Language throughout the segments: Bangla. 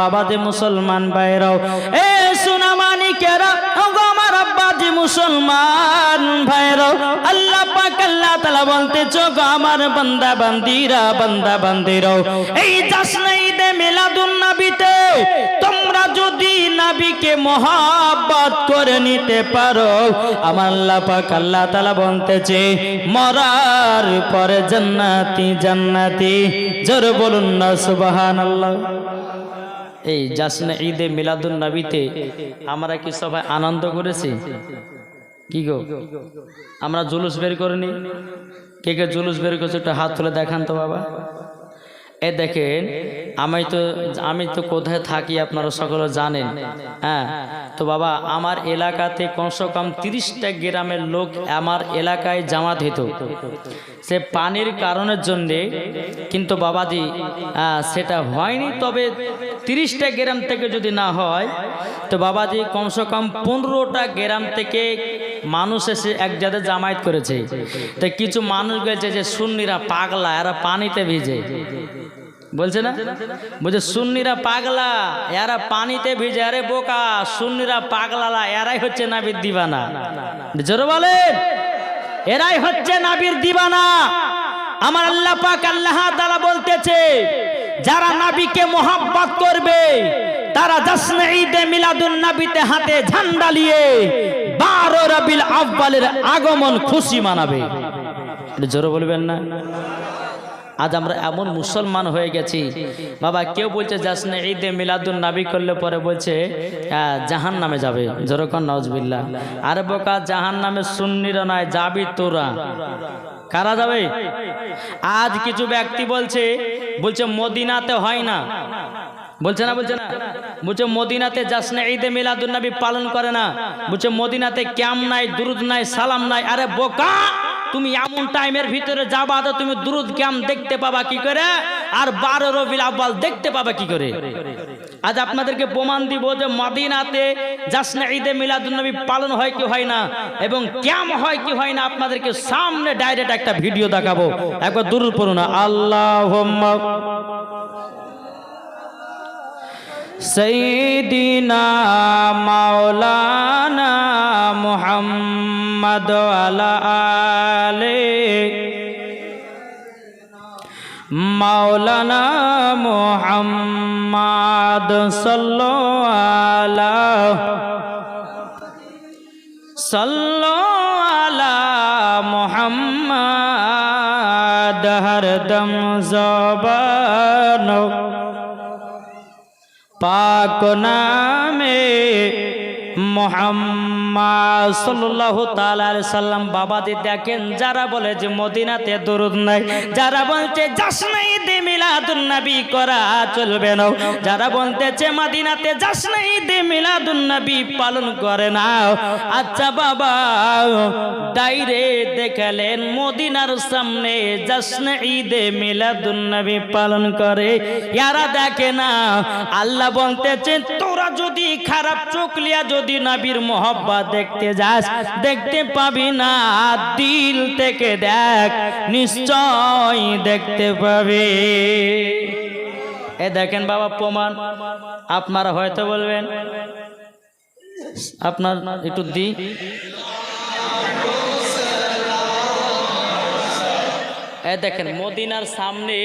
বাবা যে মুসলমান ভাইরাও। এ সুনামানি কেরা? আমার আব্বা মুসলমান ভাইরাও। আল্লাহ পাক আল্লাহ তাআলা বলতেছো গো আমার বান্দা বান্দিরা, বান্দা বান্দিরাও। এই জাসনে ঈদে মিলাদুন নবীতে, তোমরা যদি নবীকে মহাব্বত করে নিতে পারো। আমার আল্লাহ পাক আল্লাহ তাআলা বলতেছে, মরার পরে জান্নাতি জান্নাতি। জোর বলুন না, সুবহানাল্লাহ। এই জাসনে ঈদে মিলাদুল নবীতে আমরা কি সবাই আনন্দ করেছি? কি গো? আমরা জুলুস বের করিনি? কে কে জুলুস বের করছে একটু হাত তুলে দেখান তো বাবা। এ দেখেন, আমি তো আমি তো কোথায় থাকি আপনারা সকলে জানেন। হ্যাঁ তো বাবা, আমার এলাকাতে কমসে কম তিরিশটা গ্রামের লোক আমার এলাকায় জামাত হইত। সে পানির কারণের জন্যে, কিন্তু বাবাজি সেটা হয়নি, তবে তিরিশটা গ্রাম থেকে যদি না হয়, তো বাবাজি কমসে কম পনেরোটা গ্রাম থেকে মানুষ এসে এক জায়গায় জামায়াত করেছে। তো কিছু মানুষ গেছে যে, সুন্নিরা পাগলা, এরা পানিতে ভিজে। বলছে না? বলছে, সুন্নিরা পাগলা, এরা পানিতে ভিজে, আরে বোকা, সুন্নিরা পাগলালা এরাই হচ্ছে নাবির দিবানা। জোরে বলেন, এরাই হচ্ছে নাবির দিবানা। আমার আল্লাহ পাক আল্লাহ তাআলা বলতেছে, যারা নাবিকে মোহাব্বত করবে, তারা জাসনে ঈদে মিলাদুন নবীতে হাতে ঝান্ডা নিয়ে বারো রবিল আব্বালের আগমন খুশি মানাবে। জোরে বলবেন না? আজ আমরা এমন মুসলমান হয়ে গেছি। বাবা কেউ বলছে যাস না ঈদে মিলাদুন নাবি করলে পরে বলছে আহ, জাহান নামে যাবে জরকন নজবিল্লা আর বোকা জাহান নামে সুন্নিরা নয় যাবি তোরা। কারা যাবে? আজ কিছু ব্যক্তি বলছে বলছে মদিনাতে হয় না। বলছে না বলছে না। বলছে মদিনাতে যাস না ঈদে মিলাদুন নবী পালন করে না। বলছে মদিনাতে ক্যাম নাই দুরুদ নাই সালাম নাই। আরে বোকা! তুমি এমন টাইমের ভিতরে যাবা তো তুমি দুরুদ ক্যাম দেখতে পাবা কি করে? আর বারো রবিল আব্বাল দেখতে পাবা কি করে? আজ আপনাদেরকে প্রমাণ দিব যে মদিনাতে জাসনে ঈদে মিলাদুন নবী পালন হয় কি হয় না এবং ক্যাম হয় কি হয় না আপনাদেরকে সামনে ডাইরেক্ট একটা ভিডিও দেখাবো। একবার দূর পড়ুন আল্লাহ সৈদিনা মাওলানা মুহাম্মদ আলা মাওলানা মুহাম্মদ সাল্লো আলা সাল্লো আলা মুহাম্মদ হরদম জবানো পাক নামে মোহাম্মদ দেখেন, যারা বলে যারা বলছে বলতেছে পালন করে না। আচ্ছা বাবা ডাইরে দেখালেন মদিনার সামনে জাসনে ঈদে মিলাদুন নবী পালন করে। ইয়ারা দেখে না, আল্লাহ বলতেছেন তোরা যদি খারাপ চোখ লিয়া যদি নবীর মোহব্বত দেখতে যাস, দেখতে পাবি না। দিল থেকে দেখ নিশ্চয় দেখতে পাবি। এ দেখেন বাবা, প্রমাণ। আপনারা হয়তো বলবেন, আপনার একটু দি। এ দেখেন, মদিনার সামনে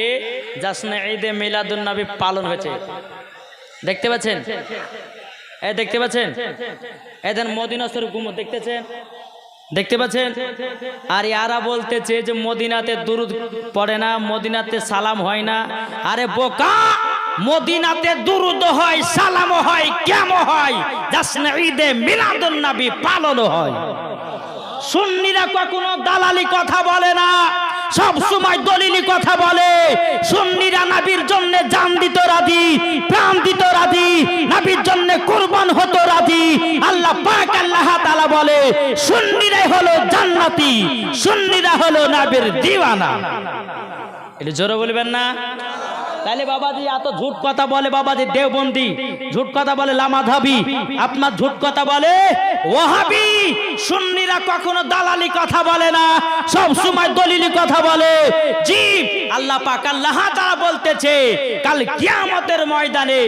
জাসনে ঈদে মিলাদুন নবী পালন হয়েছে। দেখতে পাচ্ছেন? এ, দেখতে পাচ্ছেন? এদের মদিনা শরীফ গুমো দেখতেছেন? দেখতে পাচ্ছেন? আর ইয়ারা বলতেছে যে মদিনাতে দুরুদ পড়ে না, মদিনাতে সালাম হয় না। আরে বোকা! মদিনাতে দুরুদ হয়, সালাম হয় কেমন হয়। জাসনে ঈদে মিলাদুন নবী পালন হয়। সুন্নিরা কখনো দালালি কথা বলে না। সব সময় দলিলি কথা বলে। সুন্নিরা নাবির জন্য জান দিত রাধি প্রাণ দিত রাধি নাবির জন্য কুরবান হতো রাধি আল্লাহ পাক আল্লাহ তাআলা বলে, সুন্নিরাই হলো জান্নাতি, সুন্নিরা হলো নাবির দিওয়ানা। এটা জোরে বলবেন না? তাহলে বাবাজি, এত ঝুট কথা বলে বাবাজি, দেওবন্দি। ঝুট কথা বলে লামাধাবি। আপনার ঝুট কথা বলে ওহাবি। সুন্নিরা কখনো দালালি কথা বলে না, সব সময় দলিলি কথা বলে। জি আল্লাহ পাক, আল্লাহ তাআলা বলতেছে, কাল কিয়ামতের ময়দানে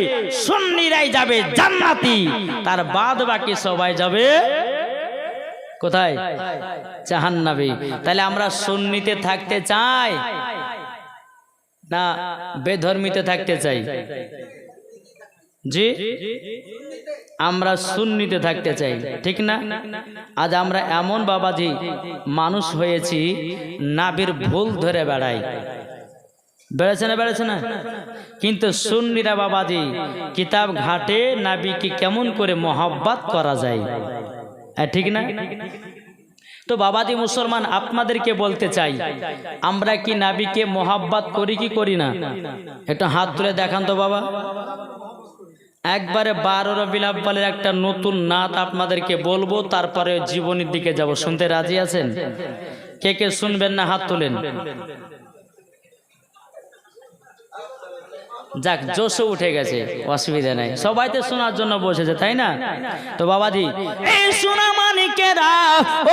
সুন্নিরাই যাবে জান্নাতি, তার বাদ বাকি সবাই যাবে কোথায়? জাহান্নাবে তাহলে আমরা সুন্নিতে থাকতে চাই। না, বেধর্মীতে থাকতে চাই। জি? আমরা সুন্নিতে থাকতে চাই, ঠিক না? আজ আমরা এমন বাবাজি, মানুষ হয়েছি, নাবির ভুল ধরে বেড়াই। বেড়েছে না বেড়েছে না? কিন্তু সুন্নিরা বাবাজি, কিতাব ঘাটে নাবিকে কেমন করে মহব্বত করা যায়? ঠিক না? তো বাবাজি মুসলমান, আপনাদেরকে বলতে চাই, আমরা কি নাবিকে মোহাব্বাত করি কি করি না? একটু হাত তুলে দেখান তো বাবা। একবারে বারো রবিল আব্বালের একটা নতুন নাত আপনাদেরকে বলব, তারপরে জীবনের দিকে যাব। শুনতে রাজি আছেন? কে কে শুনবেন না হাত তুলেন? যাক জোশও উঠে গেছে অসুবিধা নাই। সবাই তো শোনার জন্য বসেছে তাই না? তো বাবাজি এই সোনা মানিকেরা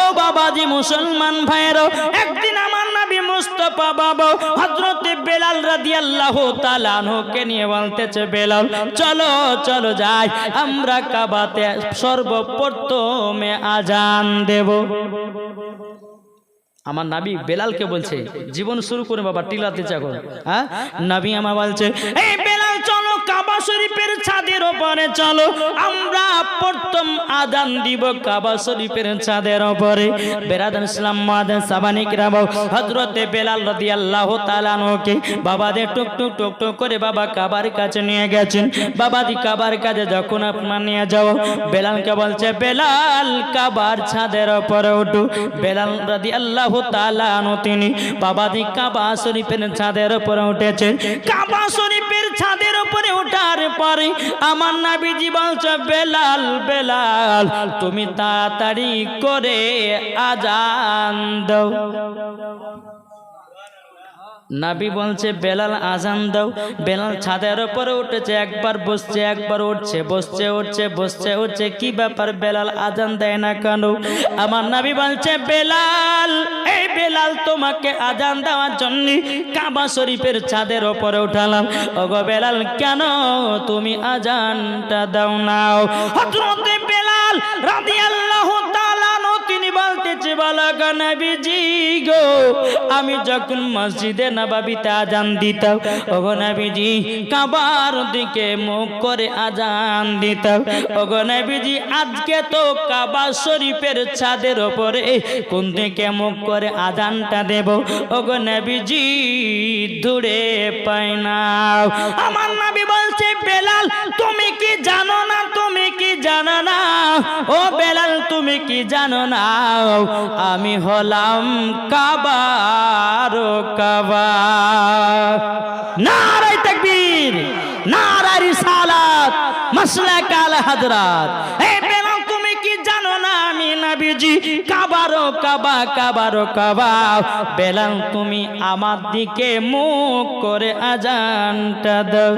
ও বাবাজি মুসলমান ভাইয়েরও একদিন আমার নবী মুস্তফা বাবা হযরতে বেলাল রাদিয়াল্লাহু তাআলা আনহুকে নিয়ে বলতেছে বেলাল চলো চলো যাই আমরা কাবাতে সর্বপ্রথমে আজান দেব। আমার নাবি বেলালকে বলছে জীবন শুরু করে বাবা টিলাতে চাকর। হ্যাঁ? নাবি আমার বলছে এই বেলাল চলো কাবা শরীফের ছাদের ওপরে চলো। আমরা প্রথম আদান দিব কাবা শরীফের ছাদের ওপরে। বেরাদান ইসলাম মাদান সাবানিক রাব হযরতে বেলাল রাদিয়াল্লাহু তাআলা নকে বাবা দে টুক টুক টুক টুক করে বাবা কাবার কাছে নিয়ে গেছেন। বাবা দি কাবার কাছে যখন আপনার নিয়ে যাও বেলালকে বলছে বেলাল কাবার ছাদের ওপরে উঠু। বেলাল রাদিয়াল্লাহু তাআলা তিনি। বাবা দি কাবা শরীফের ছাদের উপরে উঠেছেন কাবা শরীফের ছাদের উপরে ওঠার পরে আমার নাবিজি বলছে, বেলাল বেলাল, তুমি তাড়াতাড়ি করে আজান দাও। নাবি বলছে, বেলাল আজান দাও। বেলাল ছাদের উপরে উঠেছে, একবার বসছে, একবার উঠছে, বসছে উঠছে বসছে, উঠছে। কি ব্যাপার বেলাল আজান দেয় না কেন? আমার নাবি বলছে, বেলাল, এই বেলাল তোমাকে আজান দেওয়ার জন্য কাবা শরীফের ছাদের উপরে উঠালাম। ওগো বেলাল, কেন তুমি আজানটা দাও নাও বেলাল রাদিয়াল্লাহু বালাকা গো, আমি যখন মসজিদে নবাবিতে আজান দিতাম, ওগো নবীজি কাবার দিকে মুখ করে আজান দিতাম। ওগো নবীজি, আজকে তো কাবা শরীফের ছাদের ওপরে কোন দিকে মুখ করে আজানটা দেব? ওগো নবীজি, দূরে পাই না। আমার নবী বলছে, বেলাল, তুমি কি জানো না, তুমি কি জানো না? ও বেলাল, তুমি কি জানো না? আমি হলাম কাবার কাবা নারাই তাকবীর নারাই রিসালাত মাসলা কাল হাজরাত। এ বেলাল, তুমি কি জানো না আমি নবীজি? কাবারো কাবা কাবারো কাবা। তুমি আমার দিকে মুখ করে আজানটা দাও।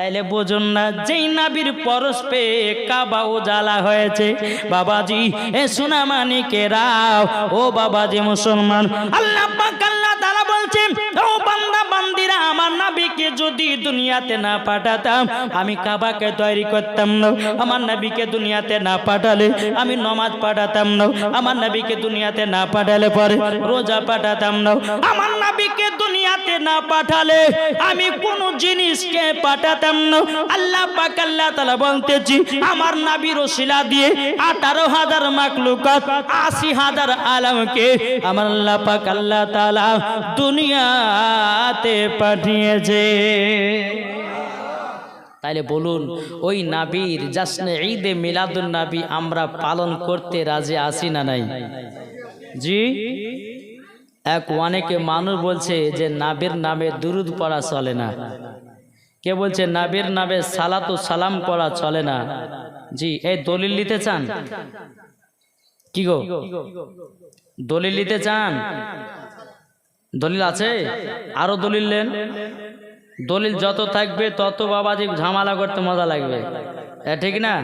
তাইলে বোঝুন না, যেই নাবির পরশ পেয়ে কাবা উজালা হয়েছে। বাবাজি, এ সুনামানি কেরাও রাও ও বাবাজি মুসলমান। আল্লাহ আল্লাহ বলছেন, ও বান্দা, বান্দিরা, আমার নাবিকে যদি দুনিয়াতে না পাঠাতাম, আমি কাবাকে তৈরি করতাম না। আমার নবীকে দুনিয়াতে না পাঠালে, আমি নমাজ পাঠাতাম না। আমার নবীকে দুনিয়াতে না পাঠালে পরে রোজা পাঠাতাম না। আমার নবীকে দুনিয়াতে না পাঠালে, আমি কোন জিনিসকে পাঠাতাম না। আল্লাহ পাক, আল্লাহ তাআলা বলতেছি, আমার নবীর ওসিলা দিয়ে আঠারো হাজার মাকলুকাত আশি হাজার আলমকে আমার আল্লাহ পাক, আল্লাহ তাআলা দুনিয়াতে পাঠিয়েছে। তাইলে বলুন, ওই নাবির জাসনে ঈদে মিলাদুন নাবি আমরা পালন করতে রাজি আসি না নাই? জি? এক অনেকে মানুষ বলছে যে নাবির নামে দুরুদ পড়া চলে না। কে বলছে নাবির নামে সালাতু সালাম করা চলে না? জি, এই দলিল নিতে চান? কি গো? দলিল নিতে চান? দলিল আছে? আরও দলিল নেন। দলিল যত থাকবে, তত বাবাজি ঝামেলা করতে মজা লাগবে। ঠিক না?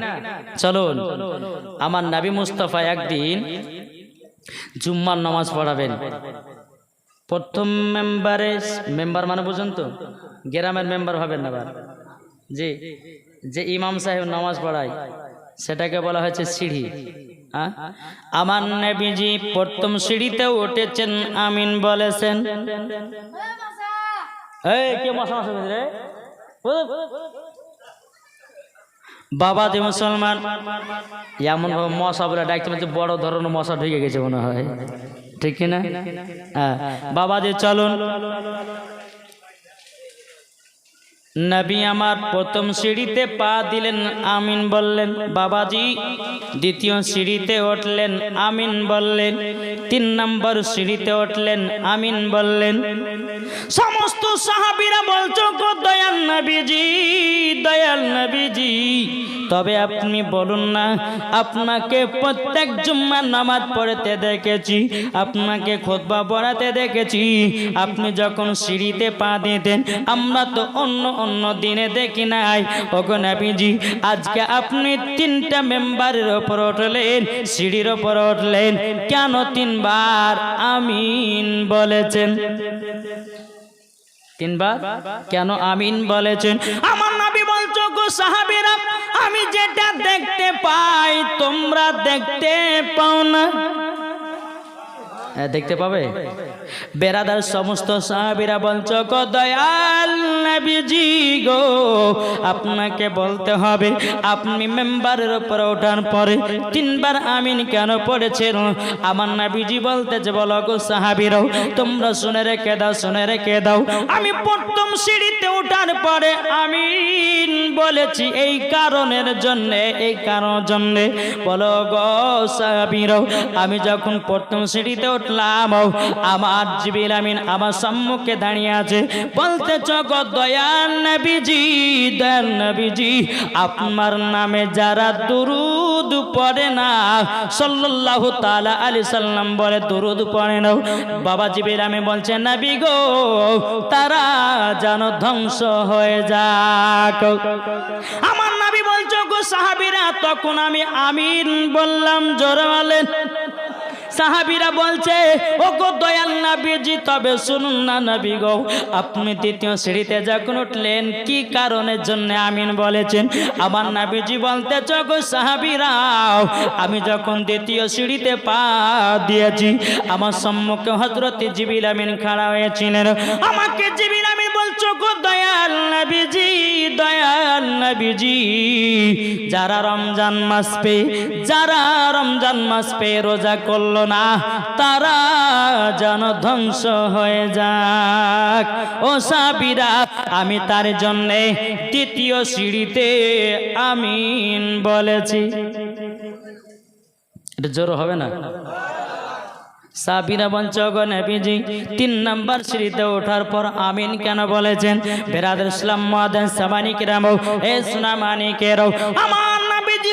চলুন। আমার নাবি মুস্তফা একদিন জুম্মার নামাজ পড়াবেন। প্রথম মেম্বারে মেম্বার মানে বুঝুন তো? গ্রামের মেম্বার হবেন আবার। জি। যে ইমাম সাহেব নামাজ পড়ায়, সেটাকে বলা হয়েছে সিঁড়ি? আমার নবীজি প্রথম সিঁড়িতে উঠেছেন, আমিন বলেছেন। কে মশা রে? বাবা যে মুসলমান, এমন ভাবে মশা বলে ডাকতে পারছে বড় ধরনের মশা ঢুকে গেছে মনে হয়। ঠিক কিনা হ্যাঁ। বাবা যে চলুন। নবী আমার প্রথম সিঁড়িতে পা দিলেন, আমিন বললেন, বাবাজি, দ্বিতীয় সিঁড়িতে উঠলেন, আমিন বললেন, তিন নম্বর সিঁড়িতে উঠলেন, আমিন বললেন, সমস্ত সাহাবিরা বলছো গো, দয়াল নবীজি দয়াল নবীজি, তবে আপনি বলুন না, আপনাকে প্রত্যেক জুম্মা নামাজ পড়তে দেখেছি, আপনাকে খোদবা পড়াতে দেখেছি, আপনি যখন সিঁড়িতে পা দিতেন, আমরা তো অন্য অন্য দিনে দেখি নাই। ওগো নবীজি, আজকে আপনি তিনটা মেম্বারের ওপর উঠলেন, সিঁড়ির ওপর উঠলেন। কেন তিনবার? আমিন বলেছেন। তিনবার? কেন আমিন বলেছেন? আমার নবী বলছো, গো সাহাবীরা, আমি যেটা দেখতে পাই, তোমরা দেখতে পাও না। দেখতে পাবে? বেরাদার সমস্ত সাহাবিরা বলছ, গো দয়াল নবীজি গো, আপনাকে বলতে হবে, আপনি মেম্বারের উপর ওঠার পরে তিনবার আমিন কেন পড়েছেন? আমার নবীজি বলতেছে, বলো গো সাহাবিরাও, তোমরা শুনে রেখে দাও, শুনে রেখে দাও। আমি প্রথম সিঁড়িতে ওঠার পরে আমিন বলেছি, এই কারণের জন্যে, এই কারণ জন্যে। বলো গো সাহাবিরাও, আমি যখন প্রথম সিঁড়িতে উঠলাম আমার জিবিল আমিন আমার সম্মুখে দাঁড়িয়ে আছে। বলতে চক দয়াল নবীজি আপনার নামে যারা দুরুদ পড়ে না আলাইহি সাল্লাম বলে দুরুদ পড়ে না। বাবা আমি বলছে, নবী গো, তারা যেন ধ্বংস হয়ে যাক। আমার নবী বলছো, গো সাহাবীরা, তখন আমি আমিন বললাম, জোরে সাহাবিরা বলছে ও গো দয়াল নাবিজি, তবে শুনুন না নবী গো। আপনি দ্বিতীয় সিঁড়িতে যখন উঠলেন, কি কারণের জন্য আমিন বলেছেন? আমার নাবিজি বলতে গো সাহাবিরা, আমি যখন দ্বিতীয় সিঁড়িতে পা দিয়েছি, আমার সম্মুখে হজরত জিবিল আমিন খাড়া হয়েছিলেন। আমাকে জিবিল আমিন বলছো গো দয়াল নবীজি, দয়াল নবীজি। যারা রমজান মাস পে, যারা রমজান মাস পে রোজা করল না, তারা যেন ধ্বংস হয়ে যাক। ও সাবিরা আমি তার জন্যে দ্বিতীয় সিঁড়িতে আমিন বলেছি। এটা জোর হবে না? সাবিরা বঞ্চক নবীজি তিন নম্বর সিঁড়িতে ওঠার পর আমিন কেন বলেছেন? বেরাদ ইসলাম মাদান সাবানিক রামো এ সুনামানিকেরও। আমার নবীজি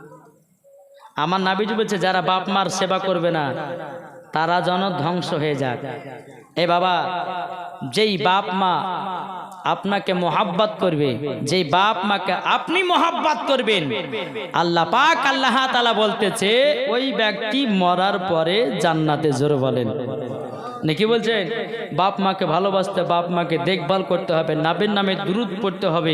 আমার নাবিজ বলছে, যারা বাপ মার সেবা করবে না, তারা যেন ধ্বংস হয়ে যাক। এ বাবা, যেই বাপ মা আপনাকে মোহাব্বত করবে, যেই বাপ মাকে আপনি মোহাব্বত করবেন, আল্লাহ পাক আল্লাহ তালা বলতেছে, ওই ব্যক্তি মরার পরে জান্নাতে জোর বলেন। নাকি বলছেন বাপ মাকে ভালোবাসতে বাপ মাকে দেখভাল করতে হবে, নাবের নামে দুরুদ পড়তে হবে,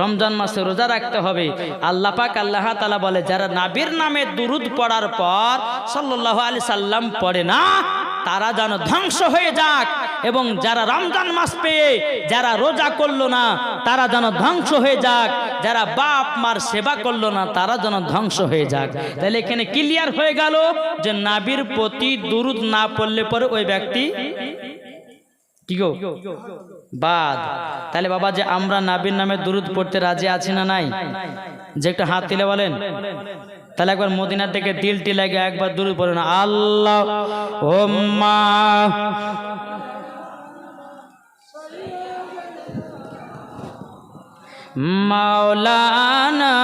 রমজান মাসে রোজা রাখতে হবে। আল্লাহ পাক আল্লাহ তালা বলে, যারা নাবির নামে দুরুদ পড়ার পর সাল্লাহ আলি সাল্লাম পড়ে না, তারা যেন ধ্বংস হয়ে যাক। এবং যারা রমজান মাস পেয়ে যারা রোজা করল না, তারা যেন ধ্বংস হয়ে যাক। যারা বাপ, মার সেবা করল না, তারা যেন ধ্বংস হয়ে যাক। তাহলে এখানে ক্লিয়ার হয়ে গেল যে নাবির প্রতি দুরুদ না পড়লে পরে ওই ব্যক্তি কি গো? বাদ। তাহলে বাবা যে আমরা নাবির নামে দুরুদ পড়তে রাজি আছি না নাই? যে একটু হাত তুলে বলেন। তাহলে একবার মদিনার থেকে দিলটি লাগে একবার দুরুদ না। আল্লাহ ওম্মা মাওলানা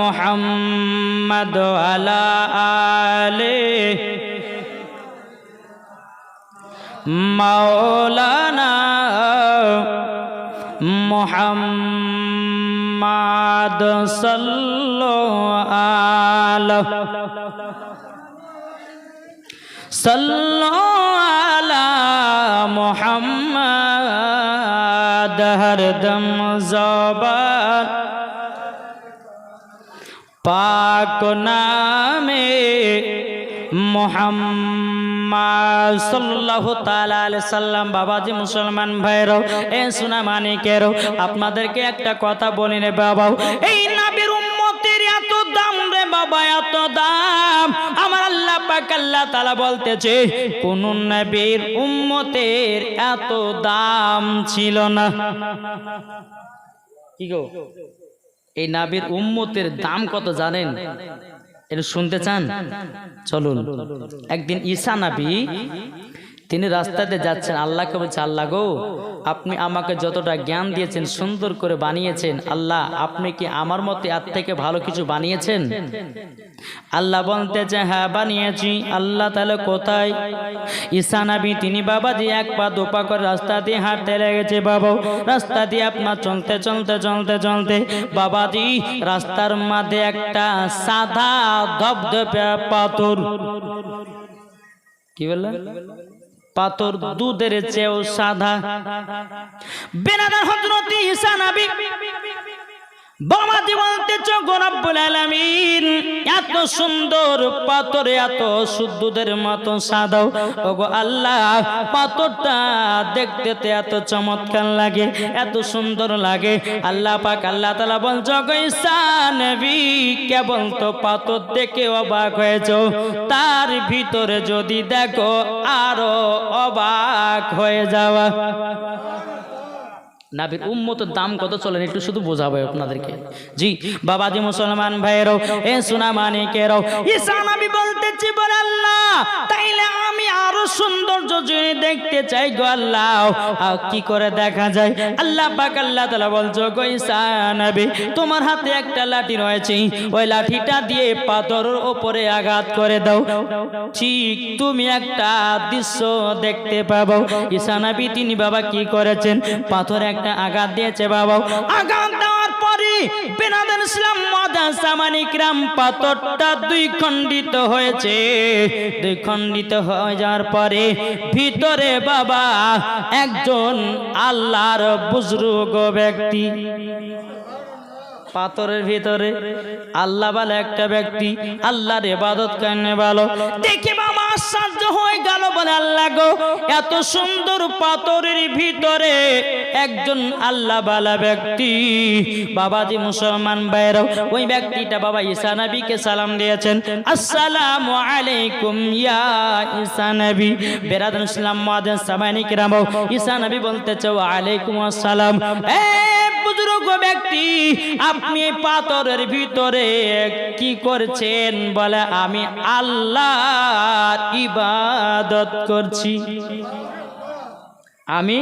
মোহাম্মদ আলা আলে। মাওলানা মোহাম্মদ সাল্লো আলা সাল্লো হরদম জবান, পাক নামে মোহাম্মদ সাল্লাল্লাহু তাআলা আলাইহি সাল্লাম। বাবাজি মুসলমান ভাইরাও এ সোনা মানিকেরও, আপনাদেরকে একটা কথা বলি রে বাবাও এই নবীর বাবা, এত দাম। আমার আল্লাহ পাক আল্লাহ তাআলা বলতেছে, কোন নবীর উম্মতের এত দাম ছিল না। কি গো? এই নাবির উম্মতের দাম কত জানেন? এটা শুনতে চান? চলুন। একদিন ঈশা নাবি তিনি রাস্তাতে যাচ্ছেন। আল্লাহকে বলছে, আল্লাহ গো, আপনি আমাকে যতটা জ্ঞান দিয়েছেন, সুন্দর করে বানিয়েছেন, আল্লাহ, আপনি কি আমার মতে আর থেকে ভালো কিছু বানিয়েছেন? আল্লাহ বলতেছে হ্যাঁ বানিয়েছি। আল্লাহ তাহলে কোথায়? ঈসা নাবি, তিনি বাবা দিয়ে এক পা দুপা করে রাস্তা দিয়ে হাঁটতে লেগেছে, বাবা, রাস্তা দিয়ে আপনার চলতে চলতে চলতে চলতে, বাবাজি, রাস্তার মাঝে একটা সাদা ধবধবে পাথর। কি বললেন? পাথর দুধের চেয়েও সাদা। বেনাদার হজরত ঈসা নবী বাবাজি বলতেছ গোরাব্বুল আলামিন এত সুন্দর পাথর, এত শুদ্ধদের মতো সাদাও ওগো আল্লাহ, পাথরটা দেখতে এত চমৎকার লাগে, এত সুন্দর লাগে। আল্লাহ পাক, আল্লাহ তালা বলছ গৈসা নবী, কেবল তো পাথর দেখে অবাক হয়েছ। তার ভিতরে যদি দেখো, আরও অবাক হয়ে যাওয়া। নাবির উম্মতের দাম কত চলেন একটু শুধু বোঝাবো আপনাদেরকে। জি, বাবাজি মুসলমান ভাইয়েরও, এ সোনা মানিকেরও ঈসা নবী বলতেছি বলে আল্লাহ, তাইলে আমি আরও সৌন্দর্য যদি দেখতে চাই গো আল্লাহ। কি করে দেখা যায়? আল্লাহ পাক আল্লাহ তাআলা বলছো গো ঈসা নবী, তোমার হাতে একটা লাঠি রয়েছে। ওই লাঠিটা দিয়ে পাথরের উপরে আঘাত করে দাও। ঠিক তুমি একটা দৃশ্য দেখতে পাবো। ঈসা নবী, তিনি বাবা কি করেছেন? পাথর একটা আঘাত দিয়েছে বাবা। আঘাত দেওয়ার পরে বেনাদের ইসলাম মাদাসামানিকরাম পাথরটা দুই খণ্ডিত হয়েছে। দুই খণ্ডিত হয়ে যাওয়ার পরে ভিতরে বাবা একজন আল্লাহর বুজরুগ ব্যক্তি। পাথরের ভিতরে আল্লাহ বলে একটা ব্যক্তি, আল্লাহর ইবাদত কেন ভালো। দেখে আশ্চর্য হয়ে গেল বলে আল্লাহ গো, এত সুন্দর পাথরের ভিতরে একজন আল্লাহ বালা ব্যক্তি। বাবাজি মুসলমান বাইরাও ওই ব্যক্তিটা বাবা ঈসা নবীকে সালাম দিয়েছেন। আসসালামু আলাইকুম ইয়া ঈসা নবী। বেরাদুল ইসলাম মুআদ্দিন সামানিক রামও, ঈসা বলতেছে ওয়া আলাইকুম আসসালাম। বুজুর্গ ব্যক্তি আপনি পাথরের ভিতরে কি করছেন বলে আমি আল্লাহর ইবাদত করছি। আমি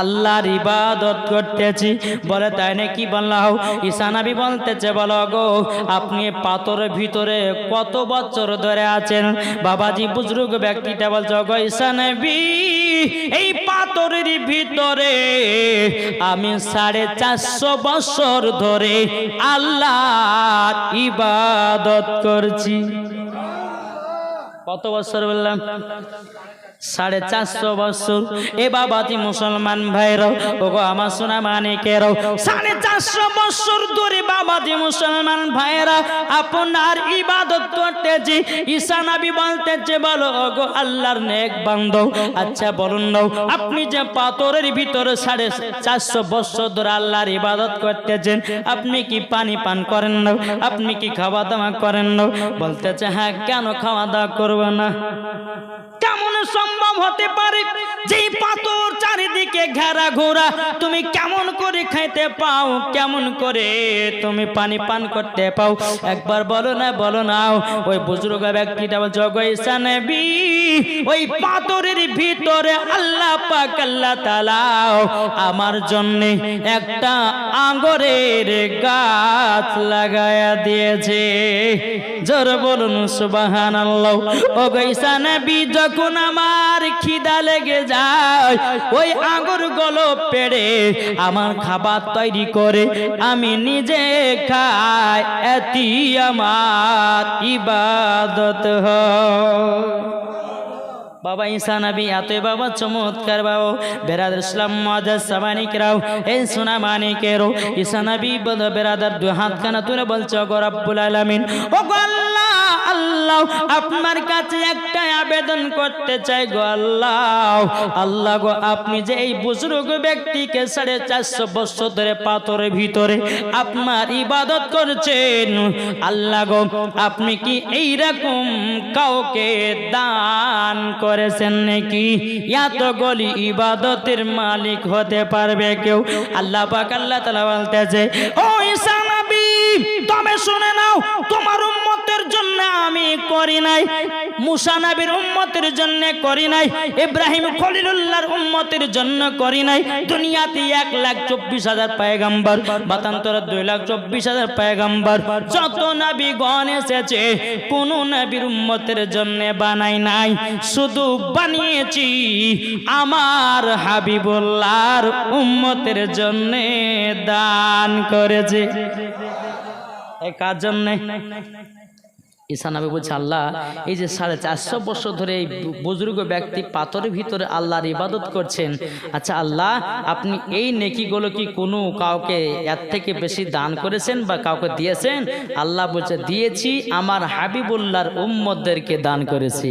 আল্লাহর ইবাদত করতেছি। বলে তাই নাকি বললাম? ঈশানাবি বলতেছে, বল গো, আপনি পাথরের ভিতরে কত বছর ধরে আছেন? বাবাজি বুজরুগ ব্যক্তিটা বলছে গো ঈশানবী এই পাথরের ভিতরে আমি সাড়ে চারশো বছর ধরে আল্লাহর ইবাদত করছি। কত বছর বললাম? সাড়ে চারশো বছর। এ বাবাজি মুসলমান ভাইরাও ওগো আমার সোনা মানিকেরাও। সাড়ে চারশো বছর ধরে বাবাজি মুসলমান ভাইরা আপনার ইবাদত করতেছি ঈসা নবী বলতেছে, বলো, ওগো আল্লাহর নেক বান্ধব আচ্ছা বলুন নাও আপনি যে পাথরের ভিতরে সাড়ে চারশো বছর ধরে আল্লাহর ইবাদত করতেছেন, আপনি কি পানি পান করেন না? আপনি কি খাওয়া দাওয়া করেন না? বলতেছে হ্যাঁ কেন খাওয়া দাওয়া করব না? সম্ভব হতে পারে যেই পাথর চারিদিকে ঘেরা ঘোরা তুমি কেমন করে খাইতে পাও, কেমন করে তুমি পানি পান করতে পাও। একবার বলো না বলো না, ওই বুজুর্গ ব্যক্তিটা গইসা নবী, ওই পাথরের ভিতরে আল্লাহ পাক, আল্লাহ তাআলা, আমার জন্য একটা আঙ্গরের গাছ লাগায়া দিয়েছে। জোর বলুন সুবাহান ও গইসা নবী, যখন আমার খিদা লেগে যায়, ওই আঙুর গলো পেড়ে আমার খাবার তৈরি করে আমি নিজে খাই এতি আমার ইবাদত হয়। বাবা ঈসা নবী এতই বাবা চমৎকার বাবা। বেরাদার ইসলাম মাদার সামানিক রাও। এই সোনা মানিকেরও ঈসা নবী বেরাদার দু হাত খানা তুলে বলছো গো রব্বুল আলামিন ও গো আল্লাহ, আপনার কাছে একটা আবেদন করতে চাই গো আল্লাহ। আল্লাহ গো, আপনি যে এই বুজুর্গ ব্যক্তিকে সাড়ে চারশো বছর ধরে পাথরের ভিতরে আপনার ইবাদত করছেন, আল্লাহ গো, আপনি কি এইরকম কাউকে দান করেছেন নাকি? এত গলি ইবাদতের মালিক হতে পারবে কেউ? আল্লাহ পাক আল্লাহ তালা বলতেছে, ও ঈসা নবী, তবে শুনে নাও, তোমার উম্মতের জন্য আমি করি নাই। মুসা নবীর উম্মতের জন্য করি নাই। ইব্রাহিম খলিলুল্লাহর উম্মতের জন্য করি নাই। দুনিয়াতে এক লাখ চব্বিশ হাজার পায়গাম্বার, বাতান্তর দুই লাখ চব্বিশ হাজার পায়গাম্বার। যত নবী গণ এসেছে, কোন নবীর উম্মতের জন্য বানাই নাই। শুধু বানিয়েছি আমার হাবিবুল্লাহর উম্মতের জন্য দান করেছে। কার জন্যে? ঈসা নবী বলছে, আল্লাহ, এই যে সাড়ে চারশো বছর ধরে এই বুজুর্গ ব্যক্তি পাথরের ভিতরে আল্লাহর ইবাদত করছেন। আচ্ছা আল্লাহ, আপনি এই নেকিগুলো কি কোনো কাউকে এর থেকে বেশি দান করেছেন বা কাউকে দিয়েছেন? আল্লাহ বলছে, দিয়েছি, আমার হাবিবুল্লাহর উম্মদদেরকে দান করেছি।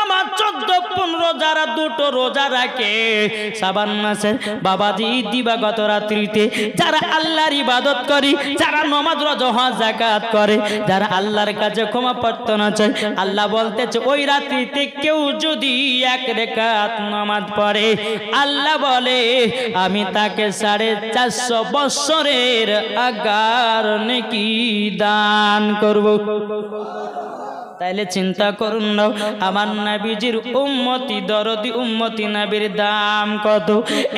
চোদ্দ, পনেরো যারা, দুটো রোজা রাখে। সাবান মাসের বাবাজি দিবাগত রাত্রিতে যারা আল্লাহর ইবাদত করি, যারা নমাজ রজ জাকাত করে, যারা আল্লাহর কাছে ক্ষমা প্রার্থনা চায়, আল্লাহ বলতেছে, ওই রাত্রিতে কেউ যদি এক রেখাত নামাজ পড়ে, আল্লাহ বলে, আমি তাকে সাড়ে চারশো বৎসরের আগার নাকি দান করব। তাইলে চিন্তা করুন না, আমার নাবিজির উম্মতি, দরদি উম্মতি, নাবির দাম কত?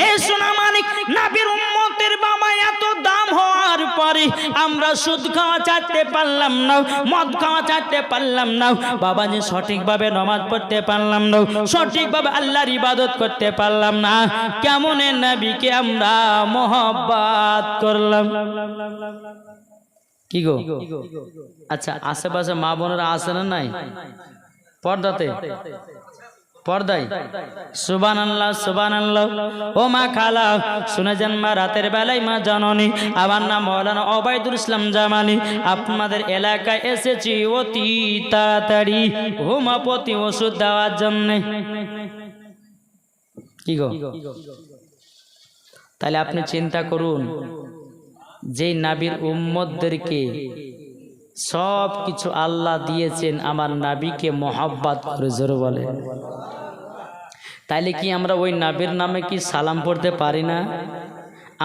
এ সোনা মানিক, নাবির উম্মতের বাবা এত দাম হওয়ার পরে আমরা সুদ খাওয়া চাটতে পারলাম না, মদ খাওয়া চাটতে পারলাম না বাবা যে সঠিকভাবে নমাজ পড়তে পারলাম না, সঠিকভাবে আল্লাহর ইবাদত করতে পারলাম না, কেমন নাবিকে আমরা মোহব্বত করলাম? কি গো? আচ্ছা আশেপাশে মা বোনেরা আসে না নাই? পর্দাতে? পর্দায়? সুবান আল্লাহ সুবান আল্লাহ ও মা খালা শুনেছেন মা রাতের বেলায় মা জননী আমার নাম মৌলানা অবায়দুল ইসলাম জামানি। আপনাদের এলাকায় এসেছি অতি তাড়াতাড়ি হোমাপতি ওষুধ দেওয়ার জন্যে। কি গো? তাহলে আপনি চিন্তা করুন। যেই নাবির উম্মদদেরকে সব কিছু আল্লাহ দিয়েছেন, আমার নাবিকে মহাব্বাত করে জোর বলে। তাইলে কি আমরা ওই নাবির নামে কি সালাম পড়তে পারি না?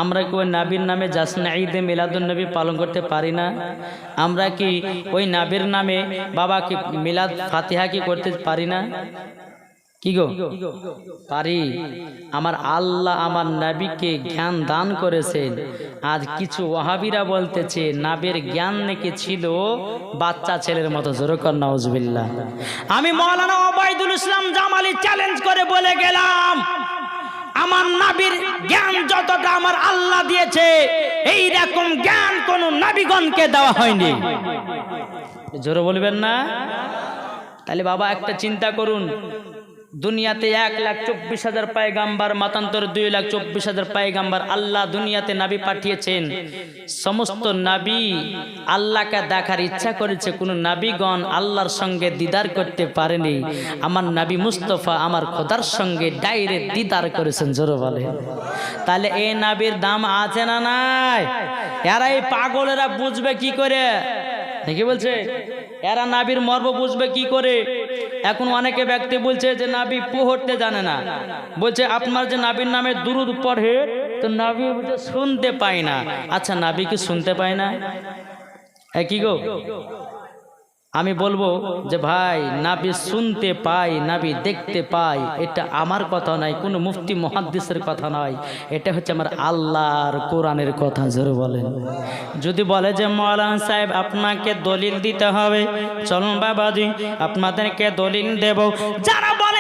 আমরা কি ওই নাবির নামে জাসনা ঈদে মিলাদুল নবী পালন করতে পারি না? আমরা কি ওই নাবির নামে বাবা কি মিলাদ ফাতিহা কি করতে পারি না? কি গো? পারি। আমার আল্লাহ আমার নাবিকে জ্ঞান দান করেছেন। আজ কিছু ওয়াহাবিরা বলতেছে নাবের জ্ঞান নাকি ছিল? বাচ্চা ছেলের মতো জোরকর নওয়াজবিল্লাহ আমি মৌলানা ওবায়দুল ইসলাম জামালি চ্যালেঞ্জ করে বলে গেলাম আমার নাবির জ্ঞান যতটা আমার আল্লাহ দিয়েছে এই রকম জ্ঞান কোন নাবিগণকে দেওয়া হয়নি। জোরে বলবেন না? তাহলে বাবা একটা চিন্তা করুন দুনিয়াতে এক লাখ চব্বিশ হাজার পায়গাম্বার, মাতান্তর দুই লাখ চব্বিশ হাজার পায়গাম্বার আল্লাহ দুনিয়াতে নাবি পাঠিয়েছেন। সমস্ত নাবি আল্লাহকে দেখার ইচ্ছা করেছে, কোনো নাবিগণ আল্লাহর সঙ্গে দিদার করতে পারেনি। আমার নাবি মুস্তফা আমার খোদার সঙ্গে ডাইরেক্ট দিদার করেছেন, জোরে বলে তাহলে এই নাবির দাম আছে না নাই? এরা এই পাগলেরা বুঝবে কি করে? কি বলছে? এরা নাবির মর্ম বুঝবে কি করে? এখন অনেকে ব্যক্তি বলছে যে নাবি পোহরতে জানে না। বলছে, আপনার যে নাবির নামে দুরুদ পড়ে, তো নাবি শুনতে পায় না। আচ্ছা নাবি কি শুনতে পায় না? কি গো? আমি বলব যে ভাই, নাবি শুনতে পাই, নাবি দেখতে পাই, এটা আমার কথা নয়, কোনো মুফতি মহাদ্দেশের কথা নয়। এটা হচ্ছে আমার আল্লাহর কোরআনের কথা, জোরে বলেন। যদি বলে যে, মৌলানা সাহেব, আপনাকে দলিল দিতে হবে। চলুন বাবাজি, আপনাদেরকে দলিল দেব। যারা বলে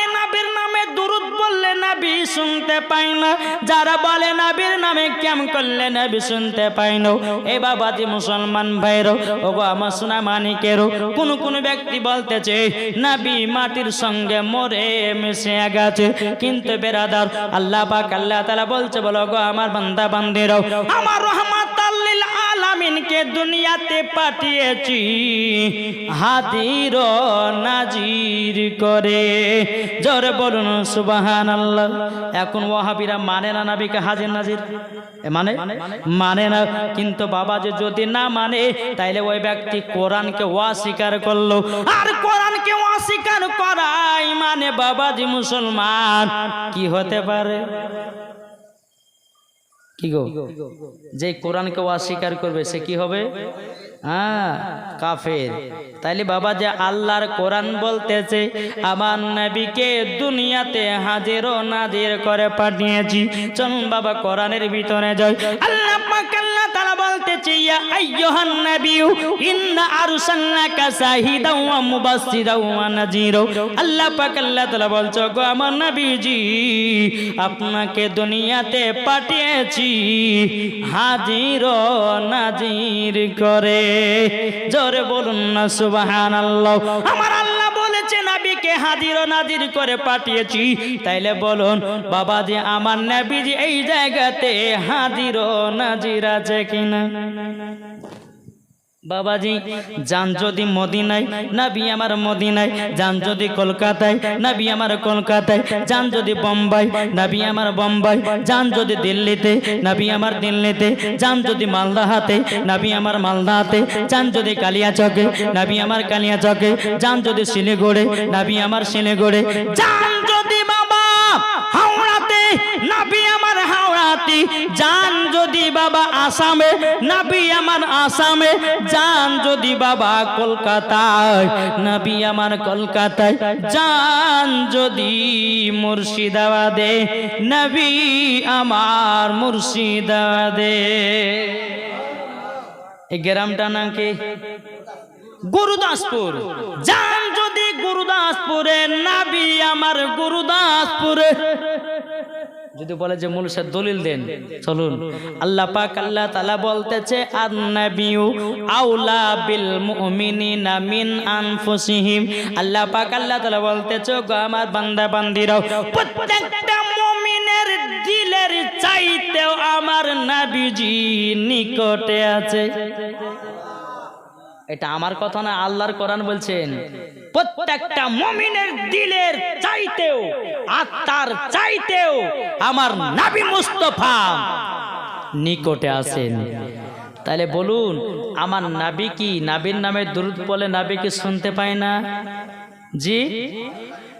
বললে নাবি শুনতে পাই না। যারা বলে নাবির নামে কেম করলে নাবি শুনতে পাই না। এ বাবাজি মুসলমান ভাইরো ও গো আমার সোনা মানিকেরও কোন কোন ব্যক্তি বলতেছে, নাবি মাটির সঙ্গে মরে মিশে গেছে। কিন্তু বেরাদার, আল্লাহ পাক, আল্লাহ তাআলা বলছে, বলো গো আমার বান্দা বান্দিরাও আমার রহমত আল্লিল আলামিনকে দুনিয়াতে পাঠিয়েছি। হাতির নাজির করে। জোরে বলুন সুবাহান আল্লাহ এখন ওয়াহাবিরা মানে না নাবিকে হাজির নাজির? মানে? মানে না। কিন্তু বাবা যে যদি না মানে তাইলে ওই ব্যক্তি কোরআনকে অস্বীকার করল। আর কোরআনকে অস্বীকার করাই মানে বাবাজি মুসলমান। কি হতে পারে? কি গো? যে কোরআনকে অস্বীকার করবে সে কি হবে? হ্যাঁ কাফের। তাইলে বাবা যে আল্লাহর কোরআন বলতেছে, আমার নবীকে দুনিয়াতে হাজির ও নাজির করে পাঠিয়েছি। চলুন বাবা কোরআনের ভিতরে যাই। আল্লাহ পাক আল্লাহ তাআলা বলতেছে, ইয়া আইয়ুহান ইন্না আরসালনাকা ওয়া ওয়া আল্লাহ পাক আল্লাহ তাআলা বলছো গো আমার নবীজি, আপনাকে দুনিয়াতে পাঠিয়েছি, হাজির ও নাজির করে। জোরে বলুন না সুবাহান আমার আল্লাহ বলেছে, নাবিকে হাজির ও নাজির করে পাঠিয়েছি। তাইলে বলুন বাবা যে আমার নাবিজি এই জায়গাতে হাজির ও নাজির আছে কিনা? বাবাজি, যান যদি মদিনায়, নাবি আমার মদিনায়, যান যদি কলকাতায়, নাবি আমার কলকাতায়, যান যদি বোম্বাই, নাবি আমার বোম্বাই, যান যদি দিল্লিতে, নাবি আমার দিল্লিতে, যান যদি মালদাহাতে, নাবি আমার মালদাহাতে, যান যদি কালিয়াচকে, নাবি আমার কালিয়াচকে, যান যদি শিলিগুড়ে, নাবি আমার শিলিগুড়ে, যান যদি বাবা হাওড়াতে, নাবি আমার হাওড়াতে, যান যদি বাবা আসামে, নাবি আমার আসামে, যান যদি বাবা কলকাতায়, নাবি আমার কলকাতায়, যান যদি মুর্শিদাবাদে, নবী আমার মুর্শিদাবাদে। এই গ্রামটা নাকি গুরুদাসপুর। যান যদি গুরুদাসপুরে, নাবি আমার গুরুদাসপুরে। যদি বলে যে মুলসের দলিল দেন, চলুন। আল্লাহ পাক আল্লাহ তাআলা বলতেছে আউলা বিল মুমিনিনা মিন আনফুসিহিম। আল্লাহ পাক আল্লাহ তাআলা বলতেছে গো আমার বান্দা বান্দিরাও প্রত্যেকটা মুমিনের দিলের চাইতেও আমার নবীজি নিকটে আছে। এটা আমার কথা না আল্লাহর কোরআন বলছেন। প্রত্যেকটা মমিনের দিলের চাইতেও, আত্মার চাইতেও আমার নাবি মুস্তফা নিকটে আছেন। তাহলে বলুন, আমার নাবি কি নাবির নামে দুরুদ বলে নাবি কি শুনতে পায় না? জি?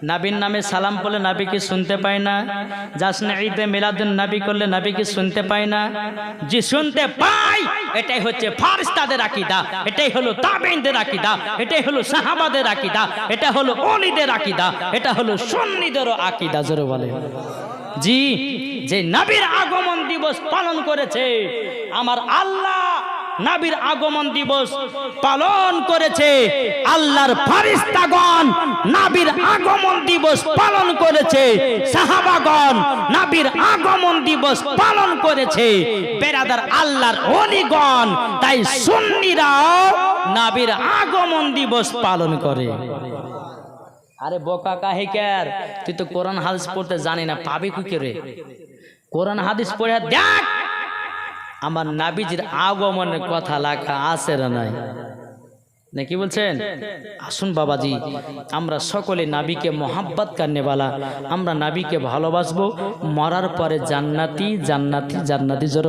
নাবির নামে সালাম বলে নাবি কি শুনতে পায় না। জাসনে ঈদে মিলাদুন নাবি করলে নাবি কি শুনতে পায় না। জি শুনতে পাই এটাই হচ্ছে ফারিস্তাদের আকিদা। এটাই হলো তাবেইনদের আকিদা। এটাই হলো সাহাবাদের আকিদা। এটা হলো অলিদের আকিদা। এটা হলো সুন্নিদেরও আকিদা, জোরে বলে জি, যে নবীর আগমন দিবস পালন করেছে, আমার আল্লাহ নাবির আগমন দিবস পালন করেছে আল্লাহর ফারিস্তাগণ নাবির আগমন দিবস পালন করেছে সাহাবাগণ। নাবির আগমন দিবস পালন করেছে বেরাদার আল্লাহর অলিগণ। তাই সুন্নিরাও নাবির আগমন দিবস পালন করে। আরে বোকা কাহিকার, তুই তো কোরআন হাদিস পড়তে জানি না, পাবি কি করে? কোরআন হাদিস পড়ে দেখ আমার নাবিজির আগমনের কথা লেখা আছে না নাই? না কি বলছেন? আসুন বাবাজি আমরা সকলে নাবিকে মোহাব্বত কান্নেবালা আমরা নাবিকে ভালোবাসবো মরার পরে জান্নাতি জান্নাতি জান্নাতি জোর